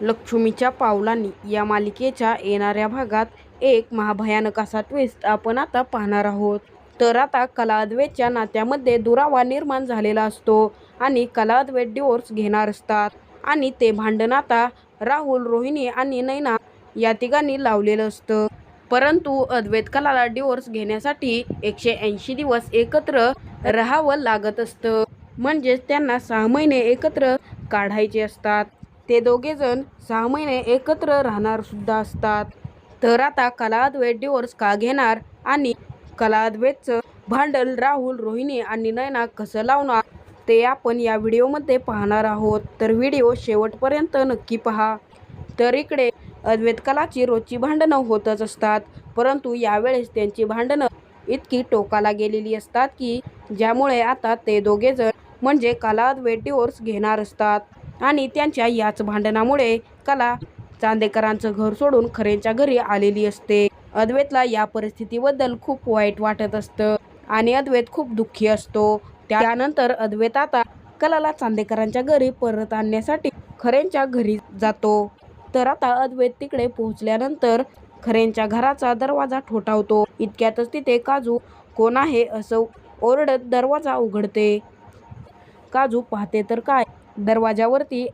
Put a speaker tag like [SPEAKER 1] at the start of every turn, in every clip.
[SPEAKER 1] लक्ष्मीच्या पावलांनी या मालिकेच्या येणाऱ्या भागात एक महाभयानक असा ट्विस्ट आपण आता पाहणार आहोत. तर आता कला नात्यामध्ये दुरावा निर्माण झालेला असतो आणि कला डिवोर्स घेणार असतात. आणि ते भांडण आता राहुल रोहिणी आणि नैना या तिघांनी लावलेलं असतं. परंतु अद्वैत कलाला डिवोर्स घेण्यासाठी एकशे ऐंशी दिवस एकत्र राहावं लागत असतं. म्हणजेच त्यांना सहा महिने एकत्र काढायचे असतात. ते दोघेजण सहा महिने एकत्र राहणार सुद्धा असतात. तर आता कला डिवोर्स का घेणार आणि कला भांडल राहुल रोहिणी आणि नैना कसं लावणार ते आपण या व्हिडिओमध्ये पाहणार आहोत. तर व्हिडिओ शेवटपर्यंत नक्की पहा. तर इकडे अद्वैत कलाची रोजची भांडणं होतच असतात. परंतु यावेळेस त्यांची भांडणं इतकी टोकाला गेलेली असतात की ज्यामुळे आता ते दोघेजण म्हणजे कला अद्वैत डिवोर्स घेणार असतात. आणि त्यांच्या याच भांडणामुळे कला चांदेकरांचं घर सोडून खरेंच्या घरी आलेली असते. अद्वैतला या परिस्थितीबद्दल खूप वाईट वाटत असतं आणि अद्वैत खूप दुःखी असतो. त्यानंतर अद्वैत आता कलाला चांदेकरांच्या घरी परत आणण्यासाठी खरेंच्या घरी जातो. तर आता अद्वैत तिकडे पोहोचल्यानंतर खरेंच्या घराचा दरवाजा ठोठावतो. इतक्यातच तिथे काजू कोण आहे असं ओरडत दरवाजा उघडते. काजू पाहते तर काय? दरवाजावरती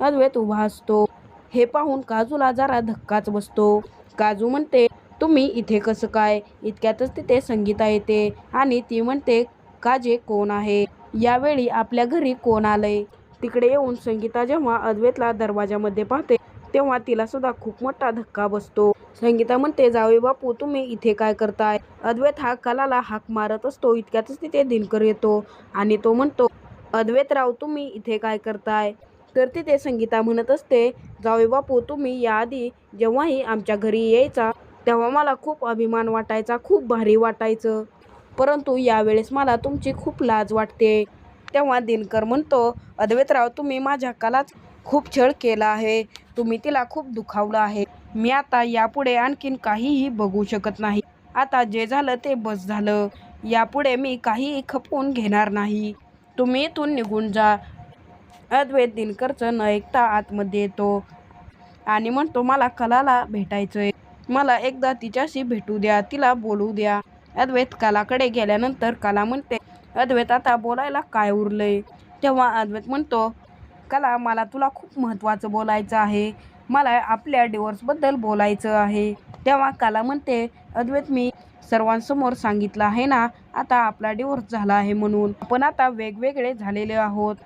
[SPEAKER 1] अद्वैत उभा असतो. हे पाहून काजूला जरा धक्काच बसतो. काजू म्हणते तुम्ही इथे कसं काय? इतक्यातच तिथे संगीता येते आणि ती म्हणते काजे कोण आहे? यावेळी आपल्या घरी कोण आलंय? तिकडे येऊन संगीता जेव्हा अद्वैतला दरवाजामध्ये पाहते तेव्हा तिला सुद्धा खूप मोठा धक्का बसतो. संगीता म्हणते जावे बापू तुम्ही इथे काय करताय? अद्वैत हा कलाला हाक मारत असतो इतक्यातच तिथे दिनकर येतो आणि तो म्हणतो अद्वैतराव तुम्ही इथे काय करताय? तर तिथे संगीता म्हणत असते जावे बापू तुम्ही याआधी जेव्हाही आमच्या घरी यायचा तेव्हा मला खूप अभिमान वाटायचा खूप भारी वाटायचं. परंतु यावेळेस मला तुमची खूप लाज वाटते. तेव्हा दिनकर म्हणतो अद्वैतराव तुम्ही माझ्या कलाच खूप छळ केला आहे. तुम्ही तिला खूप दुखावलं आहे. मी आता यापुढे आणखीन काहीही बघू शकत नाही. आता जे झालं ते बस झालं. यापुढे मी काहीही खपवून घेणार नाही. तुम्ही इथून निघून जा. अद्वैत दिनकरचं न ऐकता आतमध्ये येतो. आणि म्हणतो मला कलाला भेटायचंय. मला एकदा तिच्याशी भेटू द्या तिला बोलू द्या. अद्वैत कलाकडे गेल्यानंतर कला म्हणते अद्वैत आता बोलायला काय उरलंय? तेव्हा अद्वैत म्हणतो कला मला तुला खूप महत्त्वाचं बोलायचं आहे. मला आपल्या डिवोर्सबद्दल बोलायचं आहे. तेव्हा कला म्हणते अद्वैत मी सर्वांसमोर सांगितलं आहे ना आता आपला डिवोर्स झाला आहे म्हणून. आपण आता वेगवेगळे झालेले आहोत.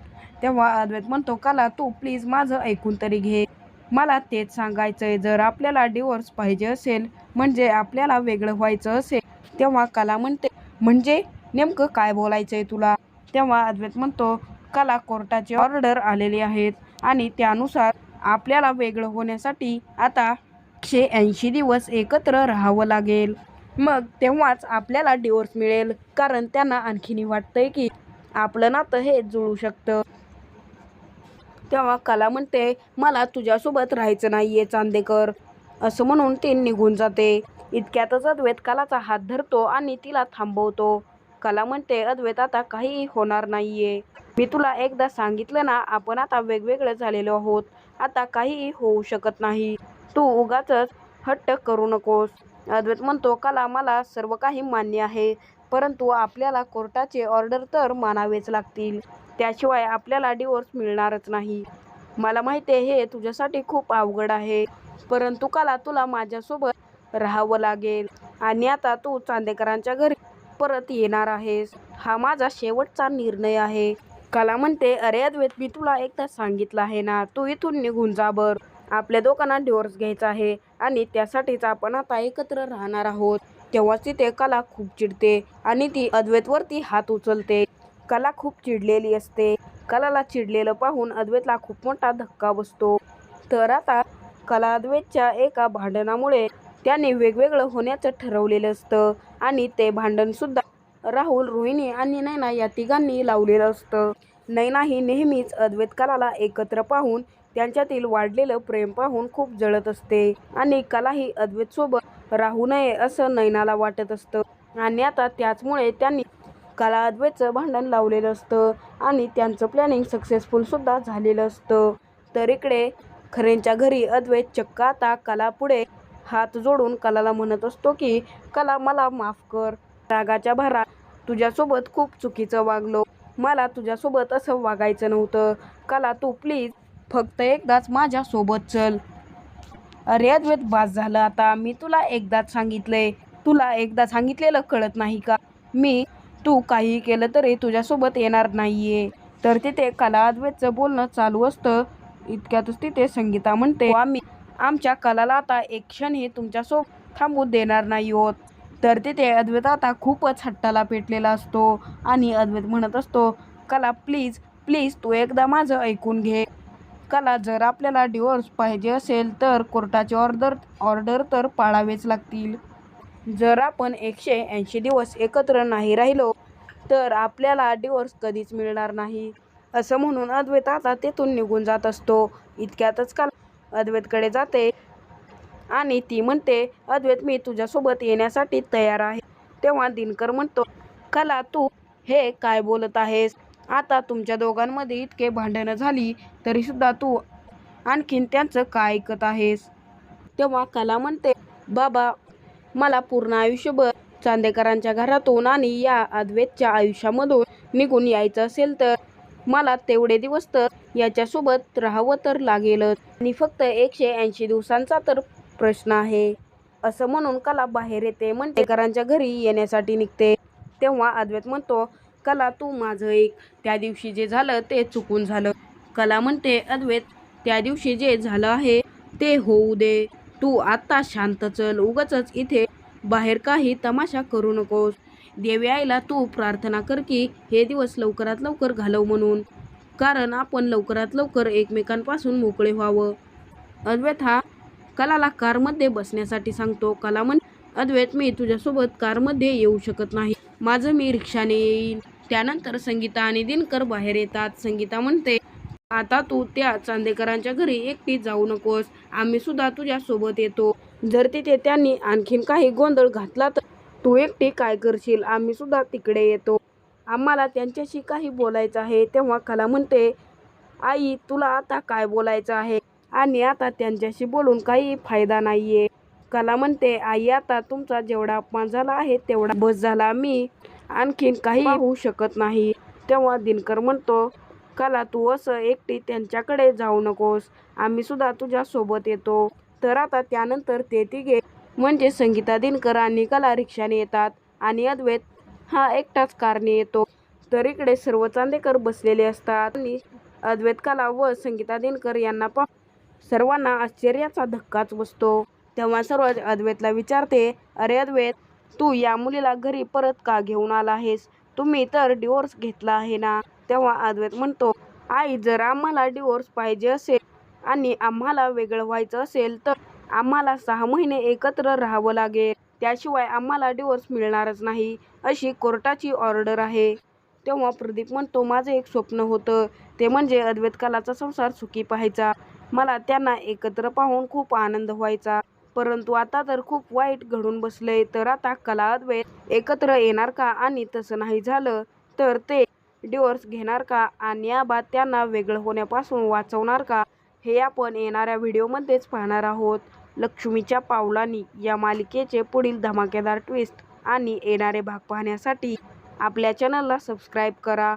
[SPEAKER 1] तेव्हा अद्वैत म्हणतो काला तू प्लीज माझं ऐकून तरी घे. मला तेच सांगायचं आहे जर आपल्याला डिवोर्स पाहिजे असेल म्हणजे आपल्याला वेगळं व्हायचं असेल. तेव्हा कला म्हणते म्हणजे नेमकं काय बोलायचं आहे तुला? तेव्हा अद्वैत म्हणतो कला कोर्टाचे ऑर्डर आलेले आहेत आणि त्यानुसार आपल्याला वेगळं होण्यासाठी आता एकशे ऐंशी दिवस एकत्र राहावं लागेल. मग तेव्हाच आपल्याला डिवोर्स मिळेल. कारण त्यांना आणखीनही वाटतंय की आपलं नातं हे जुळू शकतं. तेव्हा कला म्हणते मला तुझ्यासोबत राहायचं नाहीये चांदेकर. असं म्हणून ती निघून जाते. इतक्यातच अद्वैत कलाचा हात धरतो आणि तिला थांबवतो. कला म्हणते अद्वैत आता काहीही होणार नाहीये. मी तुला एकदा सांगितलं ना आपण आता वेगवेगळं झालेलो आहोत. आता काहीही होऊ शकत नाही. तू उगाच हट्ट करू नकोस. अद्वैत म्हणतो कला मला सर्व काही मान्य आहे परंतु आपल्याला कोर्टाचे ऑर्डर तर मानावेच लागतील. त्याशिवाय आपल्याला डिवोर्स मिळणारच नाही. मला माहिती आहे हे तुझ्यासाठी खूप अवघड आहे. परंतु कला तुला माझ्यासोबत राहावं लागेल आणि आता तू चांदेकरांच्या घरी परत येणार आहेस. हा माझा शेवटचा निर्णय आहे. कला म्हणते अरे अद्वैत मी तुला एकदा सांगितलं आहे ना तू इथून निघून जा बर. आपल्या दोघांना डिवोर्स घ्यायचा आहे आणि त्यासाठीच आपण आता एकत्र राहणार आहोत. तेव्हाच तिथे कला खूप चिडते आणि ती अद्वैतवरती हात उचलते. कला खूप चिडलेली असते. कलाला चिडलेलं पाहून अद्वैतला खूप मोठा धक्का बसतो. तर आता कला अद्वैतच्या एका भांडणामुळे त्याने वेगवेगळं होण्याचं ठरवलेलं असतं आणि ते भांडणसुद्धा राहुल रोहिणी आणि नैना या तिघांनी लावलेलं असतं. नैना ही नेहमीच अद्वैत कलाला एकत्र पाहून त्यांच्यातील वाढलेलं प्रेम पाहून खूप जळत असते. आणि कला ही अद्वैतसोबत राहू नये असं नैनाला वाटत असतं. आणि आता त्याचमुळे त्यांनी कला अद्वैतचं भांडण लावलेलं असतं. आणि त्यांचं प्लॅनिंग सक्सेसफुलसुद्धा झालेलं असतं. तर इकडे खरेंच्या घरी अद्वैत चक्क आता कलापुढे हात जोडून कलाला म्हणत असतो की कला मला माफ कर. रागाच्या भरात तुझ्यासोबत खूप चुकीचं वागलो. मला तुझ्यासोबत असं वागायचं नव्हतं. कला तू प्लीज फक्त एकदाच माझ्यासोबत चल. अरे अद्वैत बास झालं आता. मी तुला एकदाच सांगितलंय. तुला एकदा सांगितलेलं कळत नाही का? मी तू काही केलं तरी तुझ्यासोबत येणार नाहीये. तर तिथे कला अद्वैतचं बोलणं चालू असतं. इतक्यातच तिथे संगीता म्हणते आम्ही आमच्या कलाला आता एक क्षणही तुमच्यासोबत थांबू देणार नाही आहोत तर तिथे अद्वैत आता खूपच हट्टाला पेटलेला असतो. आणि अद्वैत म्हणत असतो कला प्लीज प्लीज तू एकदा माझं ऐकून घे. कला जर आपल्याला डिवोर्स पाहिजे असेल तर कोर्टाचे ऑर्डर ऑर्डर तर पाळावेच लागतील. जर आपण एकशे ऐंशी दिवस एकत्र नाही राहिलो तर आपल्याला डिवोर्स कधीच मिळणार नाही. असं म्हणून अद्वैत आता तेथून निघून जात असतो. इतक्यातच काल अद्वैतकडे जाते आणि ती म्हणते अद्वैत मी तुझ्यासोबत येण्यासाठी तयार आहे. तेव्हा दिनकर म्हणतो कला तू हे काय बोलत आहेस? आता तुमच्या दोघांमध्ये इतके भांडणं झाली तरीसुद्धा तू आणखीन त्यांचं काय ऐकत आहेस? तेव्हा कला म्हणते बाबा मला पूर्ण आयुष्यभर चांदेकरांच्या घरातून आणि या अद्वैतच्या आयुष्यामधून निघून यायचं असेल तर मला तेवढे दिवस तर याच्यासोबत राहावं तर लागेलच. आणि फक्त एकशे ऐंशी दिवसांचा तर प्रश्न आहे. असं म्हणून कला बाहेर येते म्हणतेकरांच्या घरी येण्यासाठी निघते. तेव्हा अद्वैत म्हणतो कला तू माझं एक. त्या दिवशी जे झालं ते चुकून झालं. कला म्हणते अद्वैत त्या दिवशी जे झालं आहे ते होऊ दे. तू आत्ता शांत चल उगच इथे बाहेर काही तमाशा करू नकोस. देवी आईला तू प्रार्थना कर की हे दिवस लवकरात लवकर घालव म्हणून. कारण आपण लवकरात लवकर एकमेकांपासून मोकळे व्हावं. अद्वैत हा कलाला कारमध्ये बसण्यासाठी सांगतो. कला म्हण अद्वैत मी तुझ्यासोबत कारमध्ये येऊ शकत नाही. माझं मी रिक्षाने येईन. त्यानंतर संगीता आणि दिनकर बाहेर येतात. संगीता म्हणते आता तू त्या चांदेकरांच्या घरी एकटी जाऊ नकोस. आम्ही सुद्धा तुझ्या सोबत येतो. जर तिथे त्यांनी आणखीन काही गोंधळ घातला तर तू एकटी काय करशील? आम्ही सुद्धा तिकडे येतो. आम्हाला त्यांच्याशी काही बोलायचं आहे. तेव्हा कला म्हणते आई तुला आता काय बोलायचं आहे? आणि आता त्यांच्याशी बोलून काही फायदा नाहीये. कला म्हणते आई आता तुमचा जेवढा अपमान झाला आहे तेवढा बस झाला. मी आणखीन काही होऊ शकत नाही. तेव्हा दिनकर म्हणतो कला तू असं एकटी त्यांच्याकडे जाऊ नकोस. आम्ही सुद्धा तुझ्या सोबत येतो. तर आता त्यानंतर ते तिघे म्हणजे संगीता दिनकर आणि कला रिक्षाने येतात आणि अद्वैत हा एकटाच कारने येतो. तर इकडे सर्व चांदेकर बसलेले असतात आणि अद्वैत कला व संगीता दिनकर यांना पा सर्वांना आश्चर्याचा धक्काच बसतो. तेव्हा सर्व अद्वैतला विचारते अरे अद्वैत तू या मुलीला घरी परत का घेऊन आला आहेस तुम्ही तर डिवोर्स घेतला आहे ना? तेव्हा अद्वैत म्हणतो आई जर आम्हाला डिवोर्स पाहिजे असेल आणि आम्हाला वेगळं व्हायचं असेल तर आम्हाला सहा महिने एकत्र राहावं लागेल. त्याशिवाय आम्हाला डिवोर्स मिळणारच नाही अशी कोर्टाची ऑर्डर आहे. तेव्हा प्रदीप म्हणतो माझं एक स्वप्न होतं. ते म्हणजे अद्वैत कलाचा संसार सुखी पाहायचा. मला त्यांना एकत्र पाहून खूप आनंद व्हायचा. परंतु आता तर खूप वाईट घडून बसलंय. तर आता कला अद्वैत एकत्र येणार का? आणि तसं नाही झालं तर ते डिवोर्स घेणार का? आणि याबाद त्यांना वेगळं होण्यापासून वाचवणार का? हे आपण येणाऱ्या व्हिडिओमध्येच पाहणार आहोत. लक्ष्मीच्या पावलांनी या मालिकेचे पुढील धमाकेदार ट्विस्ट आणि येणारे भाग पाहण्यासाठी आपल्या चॅनलला सबस्क्राईब करा.